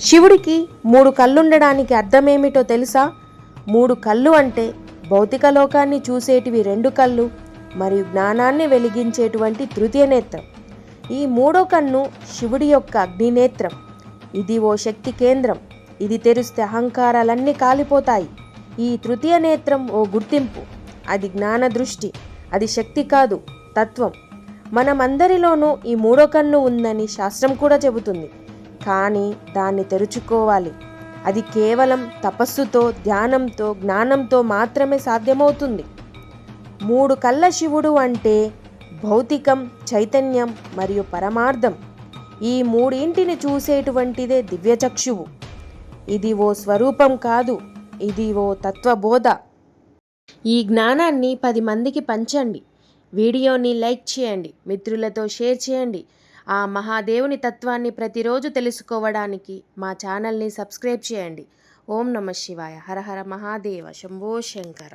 శివుడికి మూడు కళ్ళుండడానికి అర్థమేమిటో తెలుసా? మూడు కళ్ళు అంటే భౌతిక లోకాన్ని చూసేటివి రెండు కళ్ళు మరియు జ్ఞానాన్ని వెలిగించేటువంటి తృతీయ నేత్రం. ఈ మూడో కన్ను శివుడి యొక్క అగ్నినేత్రం. ఇది ఓ శక్తి కేంద్రం. ఇది తెరిస్తే అహంకారాలన్నీ కాలిపోతాయి. ఈ తృతీయ నేత్రం ఓ గుర్తింపు. అది జ్ఞాన దృష్టి. అది శక్తి కాదు తత్వం. మనమందరిలోనూ ఈ మూడో కన్ను ఉందని శాస్త్రం కూడా చెబుతుంది. కానీ దాన్ని తెరుచుకోవాలి. అది కేవలం తపస్సుతో ధ్యానంతో జ్ఞానంతో మాత్రమే సాధ్యమవుతుంది. మూడు కళ్ళ శివుడు అంటే భౌతికం చైతన్యం మరియు పరమార్థం. ఈ మూడింటిని చూసేటువంటిదే దివ్యచక్షువు. ఇది ఓ స్వరూపం కాదు ఇది ఓ తత్వబోధ. ఈ జ్ఞానాన్ని పది మందికి పంచండి. వీడియోని లైక్ చేయండి మిత్రులతో షేర్ చేయండి. ఆ మహాదేవుని తత్వాన్ని ప్రతిరోజు తెలుసుకోవడానికి మా ఛానల్ని సబ్స్క్రైబ్ చేయండి. ఓం నమ శివాయ. హర హర మహాదేవ. శంభో శంకర.